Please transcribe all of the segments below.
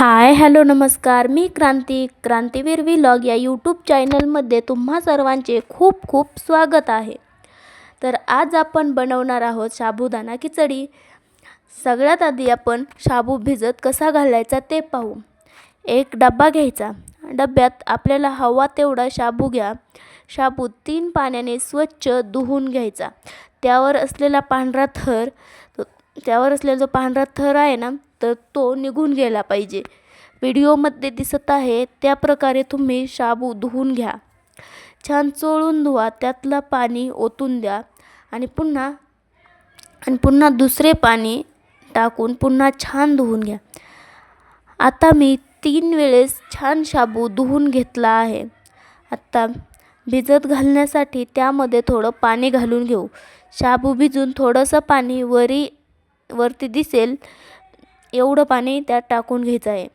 Hi hello नमस्कार. मी क्रांती क्रांतीवीर vlog या YouTube चॅनलमध्ये तुम्हा सर्वांचे खूप खूप स्वागत आहे. तर आज आपण बनवणार आहोत साबुदाणा खिचडी. सगळ्यात आधी आपण शाबू भिजत कसा घालायचा ते पाहू. एक डबा घ्यायचा. डब्यात आपल्याला हवा तेवढा शाबू घ्या. शाबू तीन पाण्याने स्वच्छ धुवून घ्यायचा. त्यावर असलेला पांढरा थर त्यावर असलेला जो पांढरा थर आहे ना तर तो निघून गेला पाहिजे. व्हिडिओमध्ये दिसत आहे त्या प्रकारे तुम्ही शाबू धुवून घ्या. छान चोळून धुवा त्यातलं पाणी ओतून द्या. आणि पुन्हा आणि पुन्हा दुसरे पाणी टाकून पुन्हा छान धुवून घ्या. आता मी तीन वेळेस छान शाबू धुवून घेतला आहे. आत्ता भिजत घालण्यासाठी त्यामध्ये थोडं पाणी घालून घेऊ. शाबू भिजून थोडंसं पाणी वरी वरती दिसेल एवढं पाणी त्यात टाकून घ्यायचं आहे.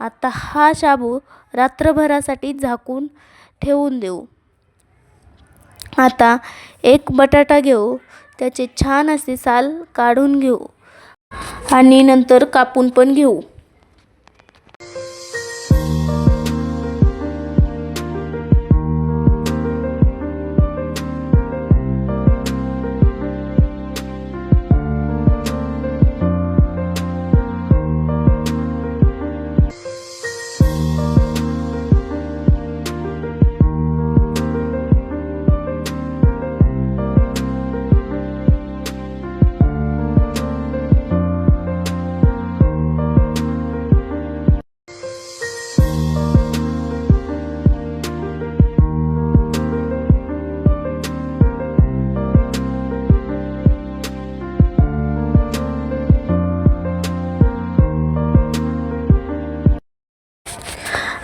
आता हा शाबू रात्रभरासाठी झाकून ठेवून देऊ. आता एक बटाटा घेऊ त्याचे छान असे साल काढून घेऊ आणि नंतर कापून पण घेऊ.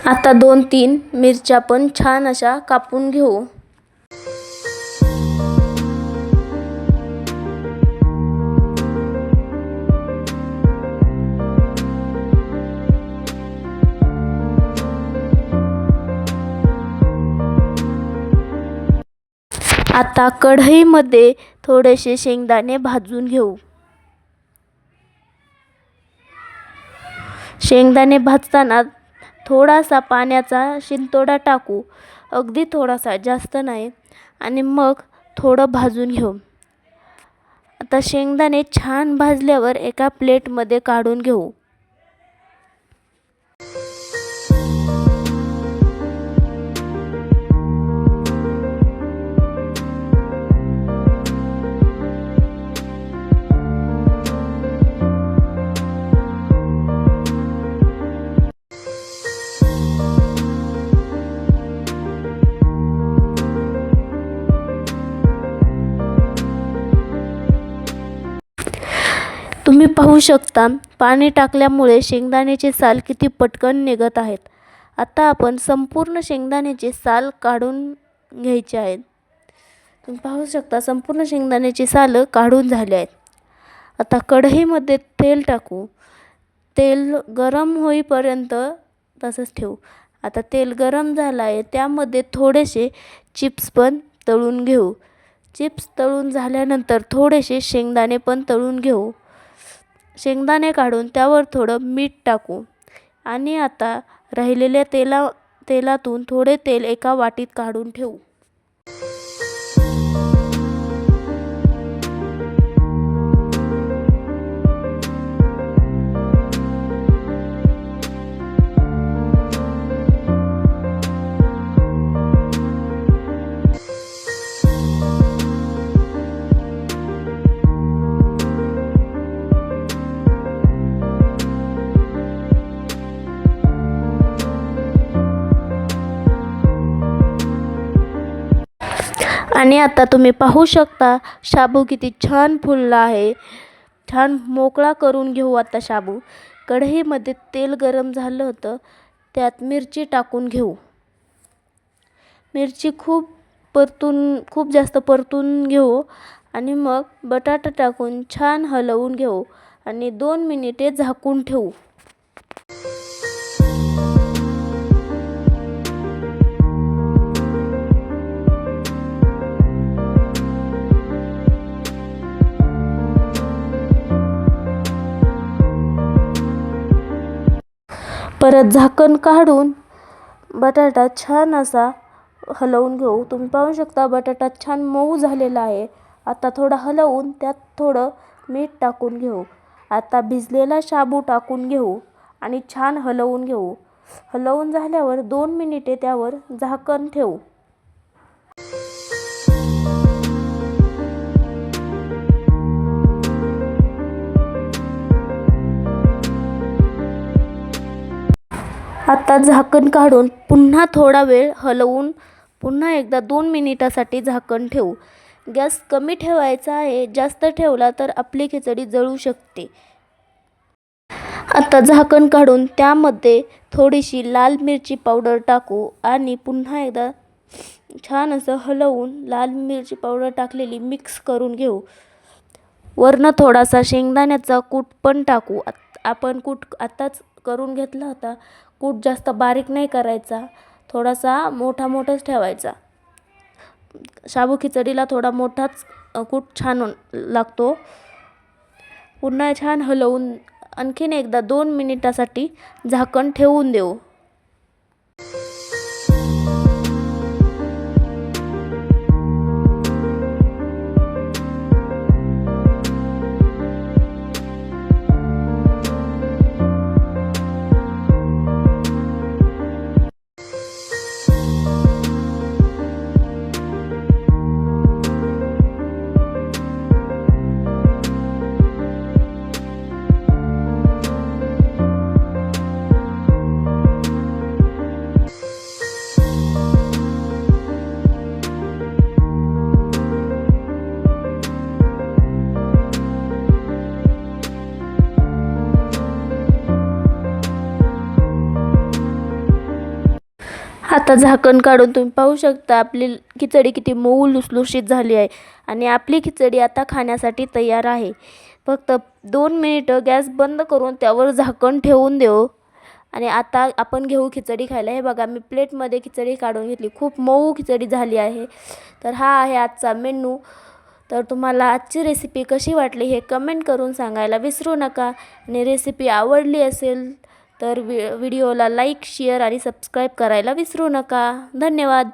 आता दोन तीन मिरच्या पण छान अशा कापून घेऊ. आता कढईमध्ये थोडेसे शेंगदाणे भाजून घेऊ. शेंगदाणे भाजताना थोडासा पाण्याचा शिंतोडा टाकू. अगदी थोडासा जास्त नाही. आणि मग थोडं भाजून घेऊ. आता शेंगदाणे छान भाजल्यावर एका प्लेटमध्ये काढून घेऊ. तुम्ही पाहू शकता पाणी टाकल्यामुळे शेंगदाण्याचे साल किती पटकन निघत आहेत. आता आपण संपूर्ण शेंगदाण्याचे साल काढून घ्यायचे आहेत. तुम्ही पाहू शकता संपूर्ण शेंगदाण्याची सालं काढून झाले आहेत. आता कढईमध्ये तेल टाकू. तेल गरम होईपर्यंत तसंच ठेवू. आता तेल गरम झालं आहे त्यामध्ये थोडेसे चिप्स पण तळून घेऊ. चिप्स तळून झाल्यानंतर थोडेसे शेंगदाणे पण तळून घेऊ. शेंगदाणे काढून त्यावर थोडं मीठ टाकू. आणि आता राहिलेल्या तेला तेलातून थोडे तेल एका वाटीत काढून ठेवू. आणि आता तुम्ही पाहू शकता शाबू किती छान फुलला आहे. छान मोकळा करून घेऊ आता शाबू. कढईमध्ये तेल गरम झालं होतं त्यात मिरची टाकून घेऊ. मिरची खूप परतून खूप जास्त परतून घेऊ आणि मग बटाटा टाकून छान हलवून घेऊ आणि दोन मिनिटे झाकून ठेवू. परत झाकण काढून बटाटा छान असा हलवून घेऊ. तुम्ही पाहू शकता बटाटा छान मऊ झालेला आहे. आता थोडा हलवून त्यात थोडं मीठ टाकून घेऊ. आता भिजलेला शाबू टाकून घेऊ आणि छान हलवून घेऊ. हलवून झाल्यावर दोन मिनिटे त्यावर झाकण ठेवू. आता झाकण काढून पुन्हा थोडा वेळ हलवून पुन्हा एकदा दोन मिनिटासाठी झाकण ठेवू. गॅस कमी ठेवायचा आहे जास्त ठेवला तर आपली खिचडी जळू शकते. आता झाकण काढून त्यामध्ये थोडीशी लाल मिरची पावडर टाकू आणि पुन्हा एकदा छान असं हलवून लाल मिरची पावडर टाकलेली मिक्स करून घेऊ. वरनं थोडासा शेंगदाण्याचा कूट पण टाकू. आत आपण कूट आत्ताच करून घेतला होता. कूट जास्त बारीक नाही करायचा थोडासा मोठा मोठाच ठेवायचा. शाबू खिचडीला थोडा मोठाच कूट छान लागतो. पुन्हा छान हलवून आणखीन एकदा दोन मिनिटासाठी झाकण ठेवून देऊ. आता झाकण काढून तुम्ही पाहू शकता आपली खिचडी किती मऊ लुसलुशीत झाली आहे आणि आपली खिचडी आता खाण्यासाठी तयार आहे. फक्त दोन मिनिटं गॅस बंद करून त्यावर झाकण ठेवून देऊ आणि आता आपण घेऊ खिचडी खायला. हे बघा मी प्लेटमध्ये खिचडी काढून घेतली. खूप मऊ खिचडी झाली आहे. तर हा आहे आजचा मेनू. तर तुम्हाला आजची रेसिपी कशी वाटली हे कमेंट करून सांगायला विसरू नका. आणि रेसिपी आवडली असेल तर वि व्हिडिओला लाईक शेअर आणि सबस्क्राईब करायला विसरू नका. धन्यवाद.